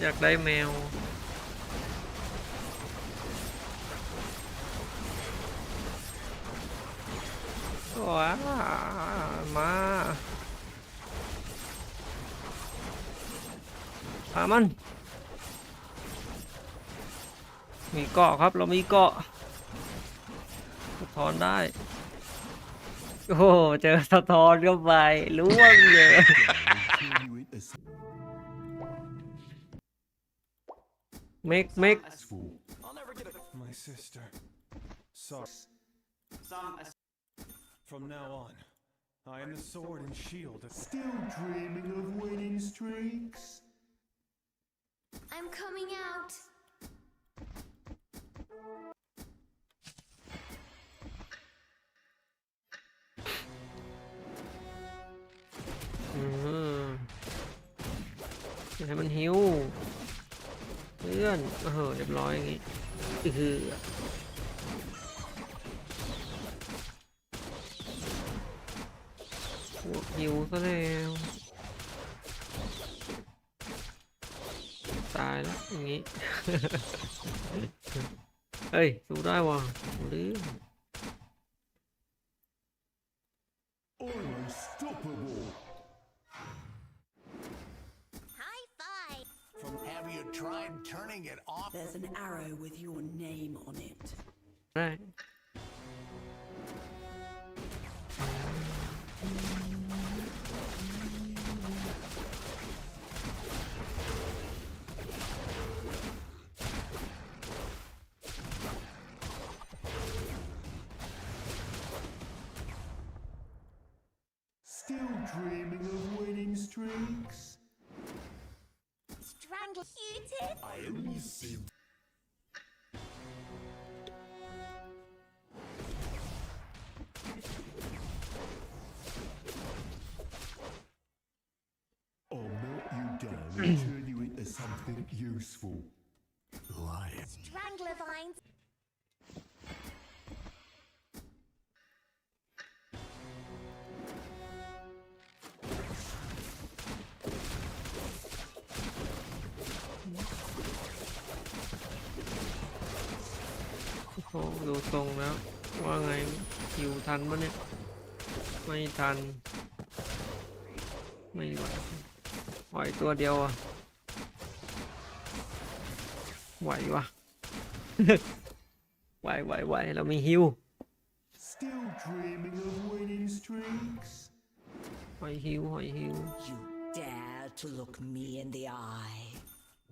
อยากได้แมว ว้ามาพามัน มีเกาะครับเรามีเกาะสะท้อนได้ โอ้โหเจอสะท้อนเข้าไปล่วงเลย Make make. My sister. Sorry. From now on, I am the sword and shield of. Still dreaming of winning streaks. I'm coming out. Mm -hmm. I haven't healed. พื่อนเออเรียบร้อยอย่างงี้คือพวกหิวซะแล้วตายแล้วอย่างงี้ เฮ้ยสู้ได้ว่ะหรือ Unstoppable! Turning it off? There's an arrow with your name on it. ไ useful. Lion. Strangler vines. โอ้โหดูทรงแล้ว ว่าไงหิวทันปะเนี่ย ไม่ทัน ไม่ไหวไหวตัวเดียวอะ ไหววะไหวไหวไหวเรามีฮิว Still dreaming of winning streaks? หอยฮิวหอยฮิว You dare to look me in the eye.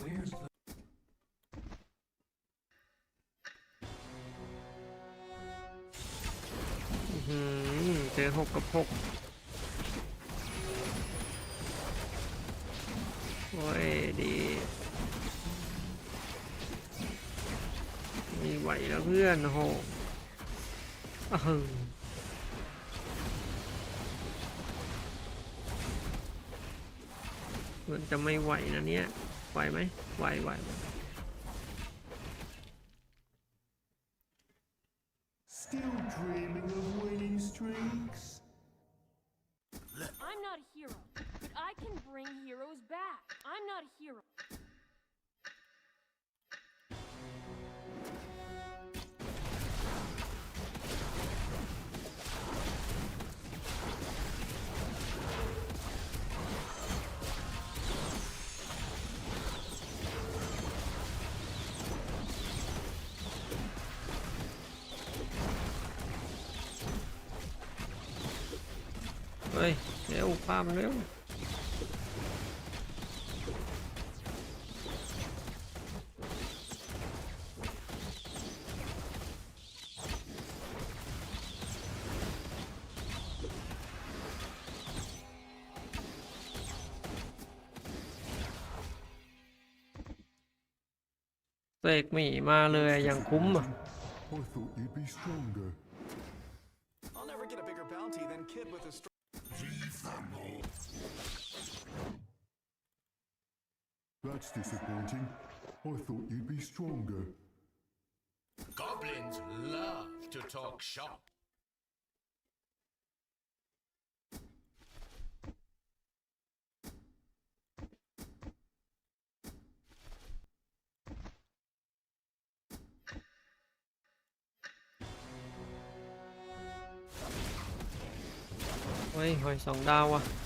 Where's the อื้อหือเจอหกกับหกโอ้ยดี ม่ไหวแล้วเพื่อนโอ้โหอ้าวเหมือนจะไม่ไหวนะเนี่ย ไหวไหมไหวไหว เร็วข้ามเร็วเสกหมีมาเลยอย่างคุ้มอะ I thought you'd be stronger. Goblins love to talk shop. Ôi, hồi sống đau quá. À.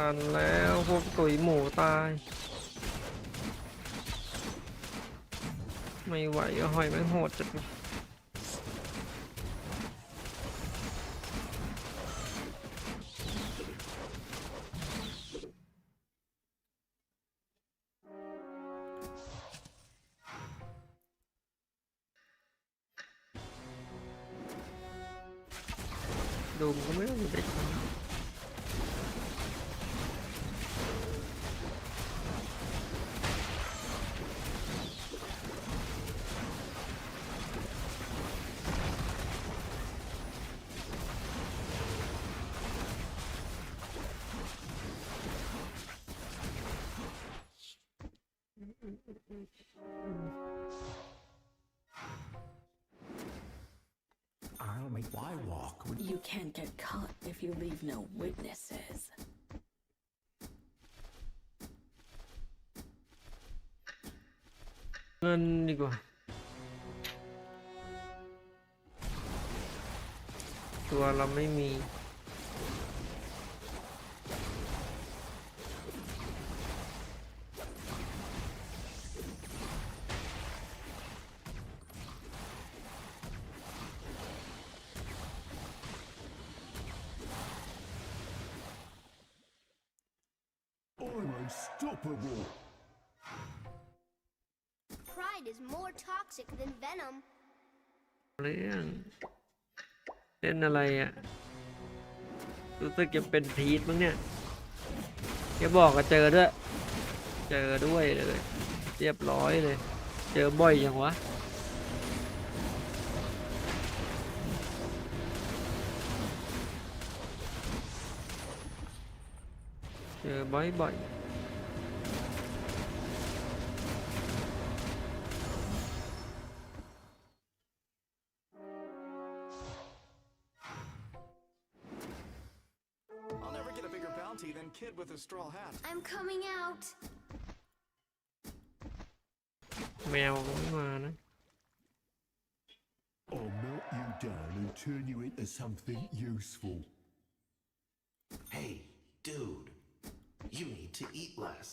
ทันแล้วพวกตุ๋ยหมูตาย ไม่ไหวอะหอยแม่งโหดจัดดูมันก็ไม่ต้องอยู่ด้วยกัน Can't get caught if you leave no witnesses. Nani ตัวเราไม่มี unstoppable. Pride is more toxic than venom. เรื่องเล่นอะไรอะ รู้สึกจะเป็นพีทมั้งเนี่ยแกบอกก็เจอด้วย เจอด้วยเลย เรียบร้อยเลย เจอบ่อยยังวะเจอบ่อยบ่ I'm coming out. แมวก็ไม่มานะ I'll melt you down and turn you into something useful. Hey, dude. You need to eat less.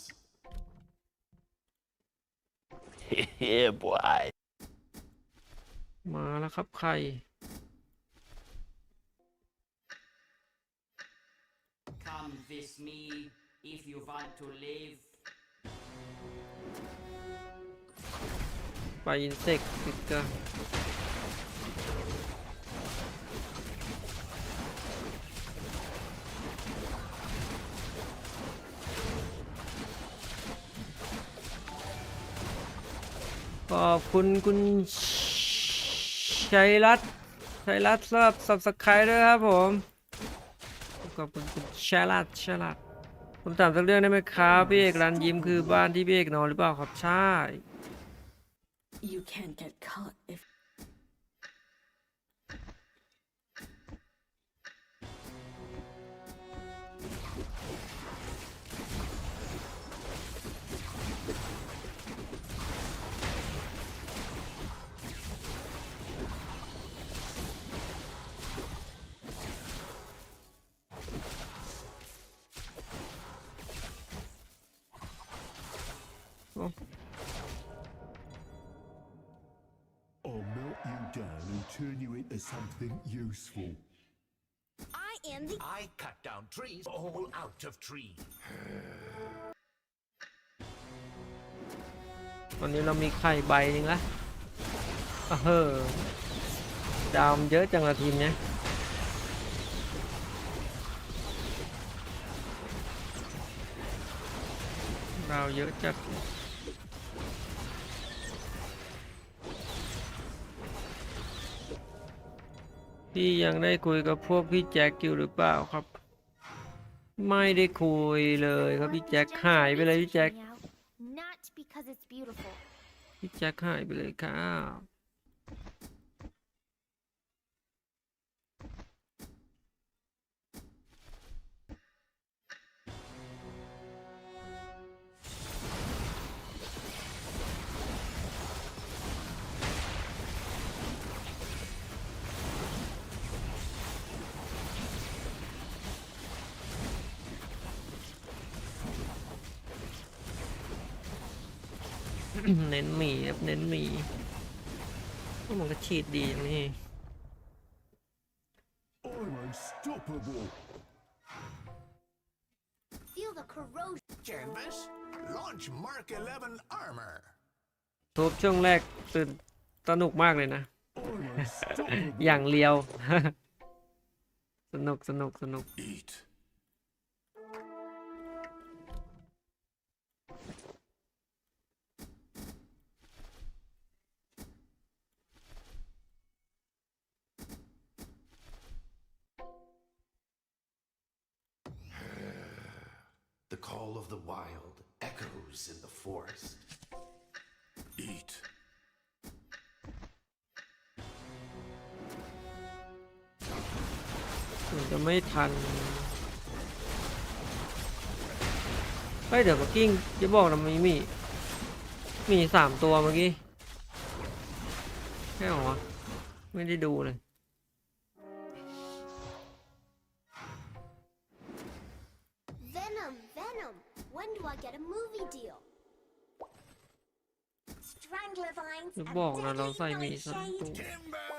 yeah, boy. มาแล้วครับใคร Come with me if you want to live. ไปอินเสกติดกันขอบคุณคุณชัยรัตน์ชัยรัตน์สำหรับ subscribe ด้วยครับผม ขอบคุณคุณชัยรัตน์ชัยรัตน์ ผมถามสักเรื่องได้ไหมครับพี่เอกรันยิ้มคือบ้านที่พี่เอกนอนหรือเปล่าครับใช่ You can't get caught if useful. I am the I cut down trees all out of tree. ตอนนี้เรามีไข่ใบหนึ่งละอะเฮ้อดาวมันเยอะจังละทีมเนี้ย ดาวเยอะจัด พี่ยังได้คุยกับพวกพี่แจ็คอยู่หรือเปล่าครับ ไม่ได้คุยเลยครับพี่แจ็คหายไปเลยพี่แจ็ค Not because it's beautiful. พี่แจ็คหายไปเลยครับ เน้นหมีครับเน้นหมีก็มันก็ฉีดดีอย่างนี้ I'm unstoppable. Feel the corrosion. Canvas, launch Mark 11 armor. ทุบช่วงแรกตื่นสนุกมากเลยนะ I'm unstoppable. อย่างเลียว สนุกสนุกสนุก Eat. Of the wild echoes in the forest. Eat. มันจะไม่ทันเฮ้ยเดี๋ยวเมื่อกี้จะบอกนะมีมีมีสามตัวเมื่อกี้ใช่เหรอวะไม่ได้ดูเลย a movie deal? Strangler vines. จะบอกนะเราใส่มีสามตัว Timber!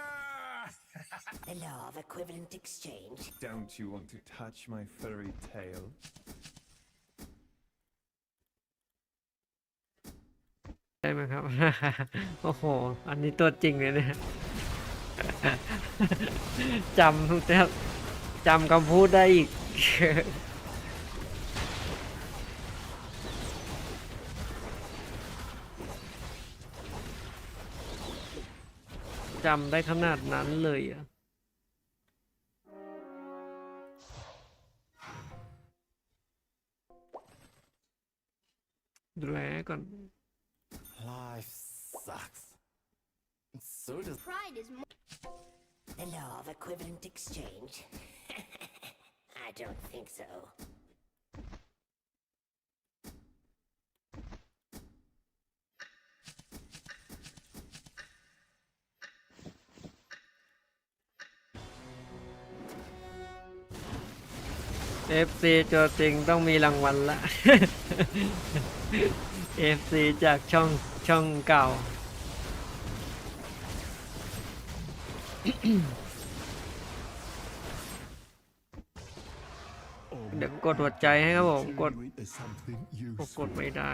The law of equivalent exchange. Don't you want to touch my furry tail? ได้ไหมครับ โอ้โห อันนี้ตัวจริงเลยเนี่ย จำแต่จำคำพูดได้อีก จำได้ขนาดนั้นเลยเหรอะดูแลก่อน Life sucks. So does Pride is more. The law of equivalent exchange. I don't think so. เอฟซีตัวจริงต้องมีรางวัลละเอฟซีจากช่องช่องเก่า เดี๋ยวกดหัวใจให้ครับผม กด Turn you into something กดกด useful. ไม่ได้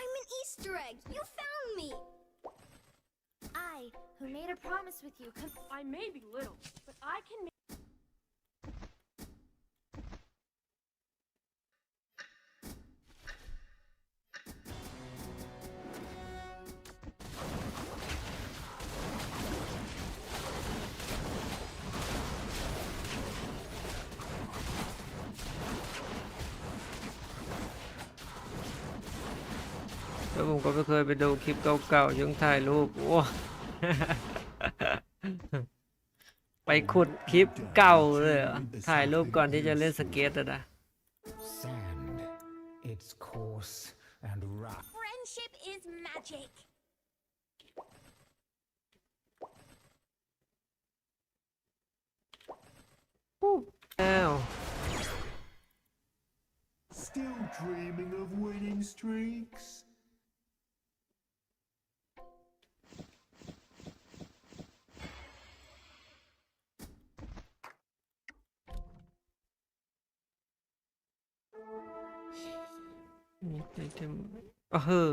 I'm an Easter egg. You found me. I, who made a promise with you, con- I may be little, but I can make. แล้วผมก็ไม่เคยไปดูคลิปเก่าๆยังถ่ายรูป โอ้ ไปขุดคลิปเก่าเลยเหรอถ่ายรูปก่อนที่จะเล่นสเก็ตอะนะ Sand. It's coarse and rough. friendship is magic. อ้าว Still dreaming of winning streaks? นี่ไอเทมเออ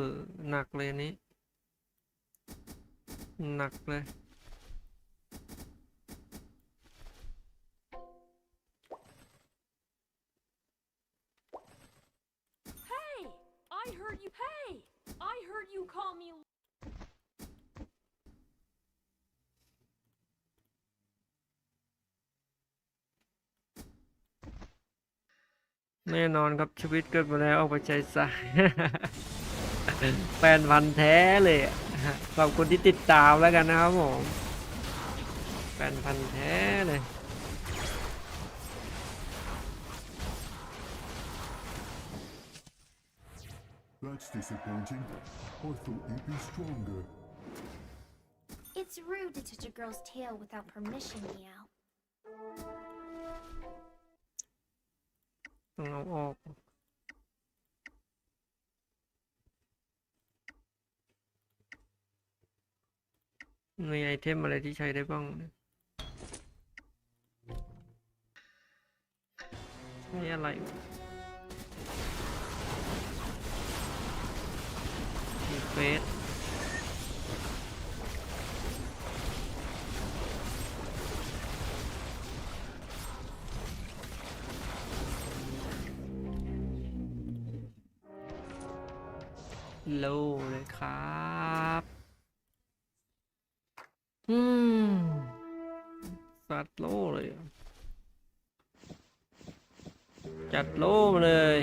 หนักเลยนนี้ หนักเลย Hey! I heard you. Hey! I heard you call me. แน่นอนครับชีวิตเกิดมาแล้วเอาไปใช้ซะแฟนพันธ์แท้เลยอะขอบคุณที่ติดตามแล้วกันนะครับผมแฟนพันธ์แท้เลย ต้อเอาออกมีไอเทมอะไรที่ใช้ได้บ้างใช้อะไรมีเฟส โลเลยครับ อืมสัตว์โลเลยอะจัดโลมาเลย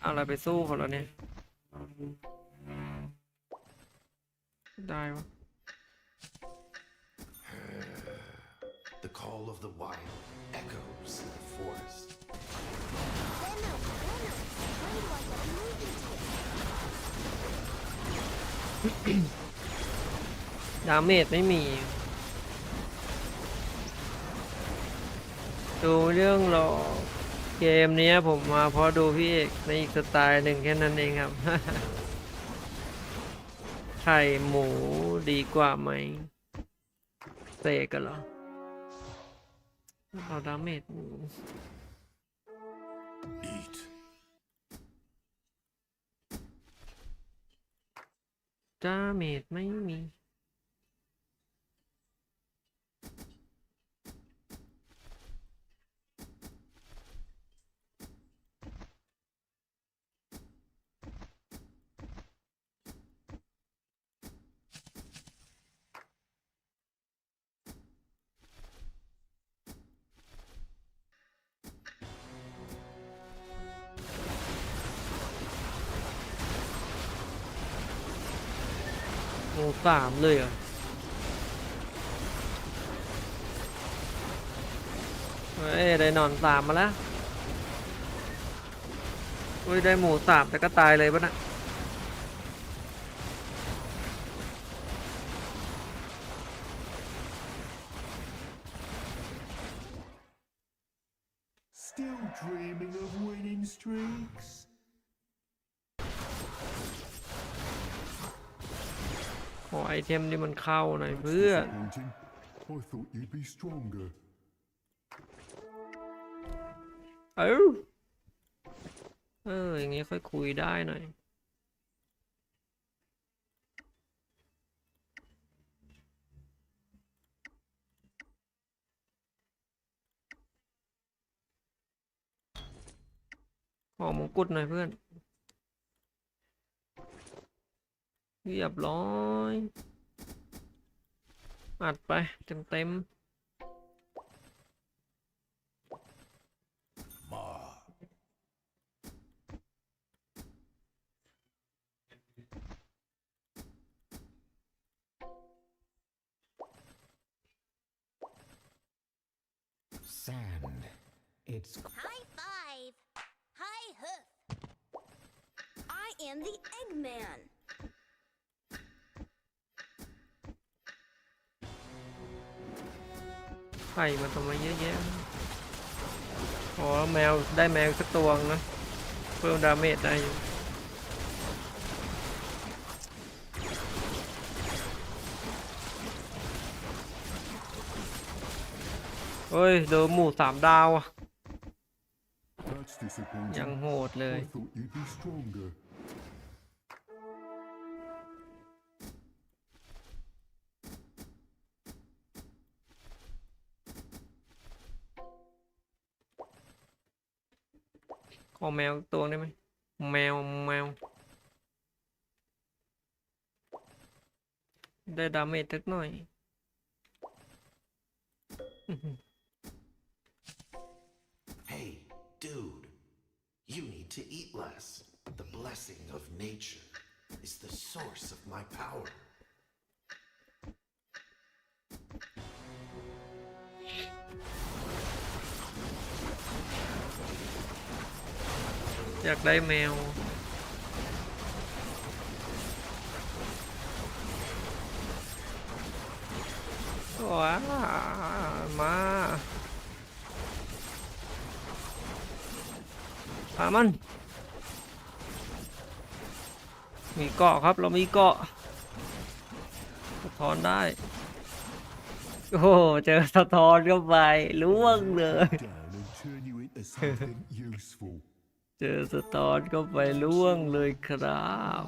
เอาอะไรไปสู้เขาแล้วเนี่ย ได้วะ The call of the wild echoes in the forest. ดาเมจไม่มี ดูเรื่องรอเกมนี้ผมมาเพราะดูพี่เอกในอีกสไตล์หนึ่งแค่นั้นเองครับ ไข่หมูดีกว่าไหมเสกกันเหรอเอาดาเมจ ดาเมจไม่มี สามเลยเหรอเฮ้ยได้นอนสามมาแล้วเฮ้ยได้หมูสามแต่ก็ตายเลยปะนะ่ะ ทมนี่มันเข้าหน่อยเพื่อน Disappointing. I thought you'd be stronger. เออเออ อย่างงี้ค่อยคุยได้หน่อย ขอมงกุฎหน่อยเพื่อน เรียบร้อย อัดไปเต็มเต็ม ไข่มาทำไมเยอะแยะอ๋อแมวได้แมวสักตัวนะเพิ่มดาเมจได้อยู่เฮ้ยเดิมหมู่สามดาวอะยังโหดเลย I thought you'd be stronger. ขอแมวตัวได้ไหมแมวแมว ได้ดาเมจสักหน่อยอื้อหือ Hey, dude, you need to eat less. The blessing of nature is the source of my power. อยากได้แมว ว้ามาพามัน มีเกาะครับ เรามีเกาะท้อนได้ โอ้โหเจอสะท้อนเข้าไปล่วงเลย Down and turn you into something useful. เจอสะท้อนเข้าไปล่วงเลยครับ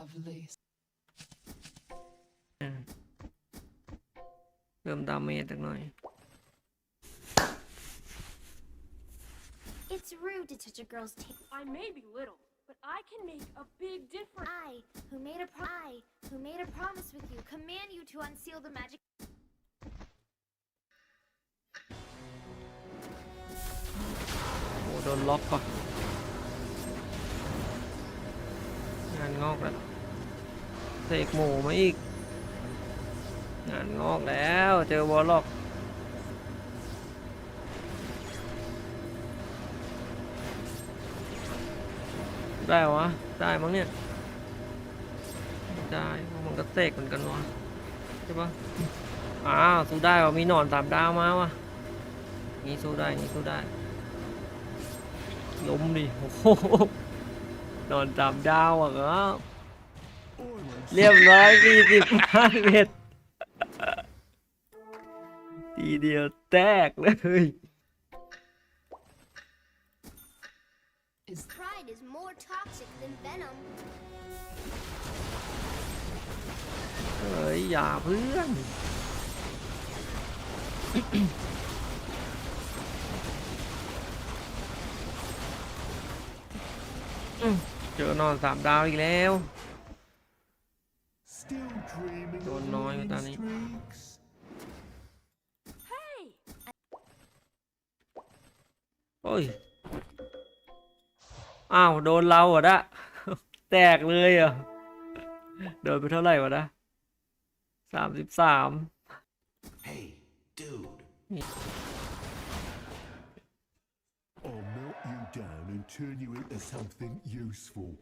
เริ่มดาเมจจักหน่อย It's rude to touch a girl's tail. I may be little, but I can make a big difference. I, who made a pro- I, who made a promise with you, command you to unseal the magic. โอ้โด งานอกแล้วเสกหมูมาอีก งานงอกแล้ว เจอวอลล็อกได้วะ ได้มั้งเนี่ย ได้พราะมันก็เสกเหมือนกันวะใช่ปะอ้าวสู้ได้วะมีหนอนสามดาวมาวะนี่สู้ได้ นี่สู้ได้ล้มดิ โอ้โห นอนสามดาวอะครับเรียบร้อยสี่สิบห้าเมตรทีเดียวแตกเลย Pride is more toxic than venom. เฮ้ยอย่าเพื่อนอืม เจอนอนสามดาวอีกแล้ว Still dreaming Don't of know winning you, Danny. streaks? Hey! โอ้ย อ้าว โดนเราเหรอะนะแตกเลยเหรอะ โดนไปเท่าไหร่วะนะสามสิบสาม down and turn you into something useful.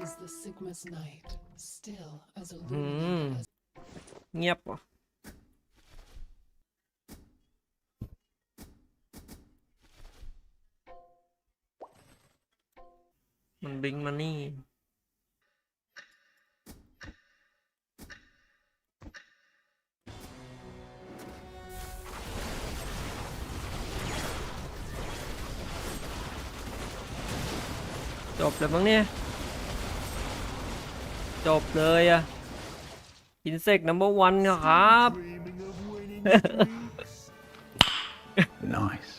Is the Sigma's night still as illuminating mm. as... Yep. Mình bình จบเลยมั้งเนี่ย จบเลยอะอินเสกนัมเบอร์วันครับ Nice.